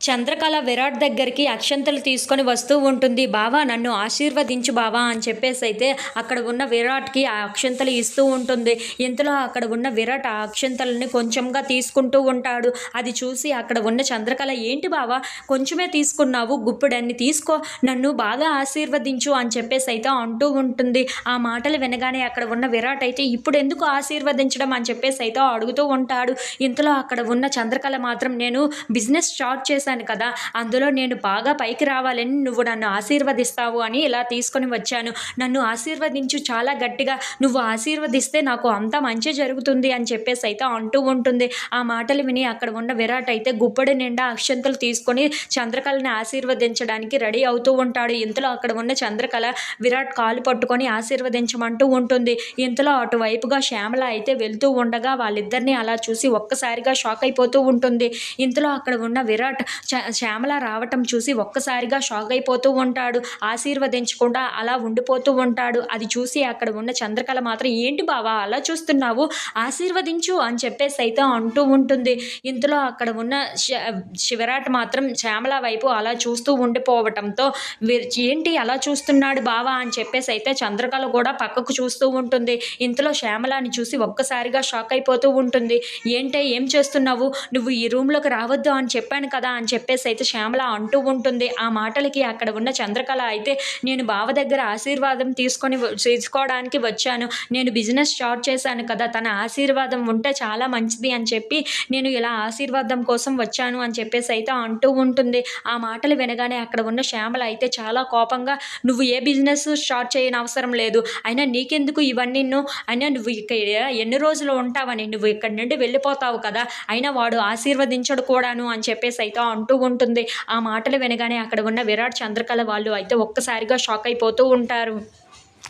చంద్రకళ విరాట్ దగ్గరికి అక్షంతలు తీసుకొని వస్తూ ఉంటుంది. బావా నన్ను ఆశీర్వదించు బావా అని చెప్పేసి అయితే అక్కడ ఉన్న విరాట్కి ఆ అక్షంతలు ఇస్తూ ఉంటుంది. ఇంతలో అక్కడ ఉన్న విరాట్ ఆ అక్షంతలని కొంచెంగా తీసుకుంటూ ఉంటాడు. అది చూసి అక్కడ ఉన్న చంద్రకళ ఏంటి బావా కొంచెమే తీసుకున్నావు గుప్పుడన్ని తీసుకో నన్ను బాగా ఆశీర్వదించు అని చెప్పేసి అయితే అంటూ ఉంటుంది. ఆ మాటలు వినగానే అక్కడ ఉన్న విరాట్ అయితే ఇప్పుడు ఎందుకు ఆశీర్వదించడం అని చెప్పేసి అయితే అడుగుతూ ఉంటాడు. ఇంతలో అక్కడ ఉన్న చంద్రకళ మాత్రం నేను బిజినెస్ స్టార్ట్ చేశాను కదా. అందులో నేను బాగా పైకి రావాలని నువ్వు నన్ను ఆశీర్వదిస్తావు అని ఇలా తీసుకొని వచ్చాను. నన్ను ఆశీర్వదించు చాలా గట్టిగా. నువ్వు ఆశీర్వదిస్తే నాకు అంత మంచి జరుగుతుంది అని చెప్పేసి అయితే అంటూ ఉంటుంది. ఆ మాటలు విని అక్కడ ఉన్న విరాట్ అయితే గుప్పడి నిండా అక్షంతలు తీసుకొని చంద్రకళని ఆశీర్వదించడానికి రెడీ అవుతూ ఉంటాడు. ఇంతలో అక్కడ ఉన్న చంద్రకళ విరాట్ కాలు పట్టుకొని ఆశీర్వదించమంటూ ఉంటుంది. ఇంతలో అటువైపుగా శ్యామల అయితే వెళ్తూ ఉండగా వాళ్ళిద్దరిని అలా చూసి ఒక్కసారిగా షాక్ అయిపోతూ ఉంటుంది. ఇంతలో అక్కడ ఉన్న విరాట్ శ్యామల రావటం చూసి ఒక్కసారిగా షాక్ అయిపోతూ ఉంటాడు. ఆశీర్వదించకుండా అలా ఉండిపోతూ ఉంటాడు. అది చూసి అక్కడ ఉన్న చంద్రకళ మాత్రం ఏంటి బావా అలా చూస్తున్నావు? ఆశీర్వదించు అని చెప్పేసి అయితే అంటూ ఉంటుంది. ఇంతలో అక్కడ ఉన్న శ- శివరాట్ మాత్రం శ్యామల వైపు అలా చూస్తూ ఉండిపోవటంతో ఏంటి అలా చూస్తున్నాడు బావా అని చెప్పేసి అయితే చంద్రకళ కూడా పక్కకు చూస్తూ ఉంటుంది. ఇంతలో శ్యామలాని చూసి ఒక్కసారిగా షాక్ అయిపోతూ ఉంటుంది. ఏంటే ఏం చేస్తున్నావు? నువ్వు ఈ రూమ్లోకి రావద్దు అని చెప్పాను కదా అని చెప్పేసి అయితే శ్యామల అంటూ ఉంటుంది. ఆ మాటలకి అక్కడ ఉన్న చంద్రకళ అయితే నేను బావ దగ్గర ఆశీర్వాదం తీసుకొని తీసుకోవడానికి వచ్చాను. నేను బిజినెస్ స్టార్ట్ చేశాను కదా తన ఆశీర్వాదం ఉంటే చాలా మంచిది అని చెప్పి నేను ఇలా ఆశీర్వాదం కోసం వచ్చాను అని చెప్పేసి అయితే అంటూ ఉంటుంది. ఆ మాటలు వినగానే అక్కడ ఉన్న శ్యామల అయితే చాలా కోపంగా నువ్వు ఏ బిజినెస్ స్టార్ట్ చేయని అవసరం లేదు. అయినా నీకెందుకు ఇవన్నీ అయినా నువ్వు ఇక్కడ ఎన్ని రోజులు ఉంటావని? నువ్వు ఇక్కడి నుండి వెళ్ళిపోతావు కదా. అయినా వాడు ఆశీర్వదించడు కూడాను అని చెప్పేసి అయితే అంటూ ఉంటుంది. ఆ మాటలు వినగానే అక్కడ ఉన్న విరాట్ చంద్రకళ వాళ్ళు అయితే ఒక్కసారిగా షాక్ అయిపోతూ ఉంటారు.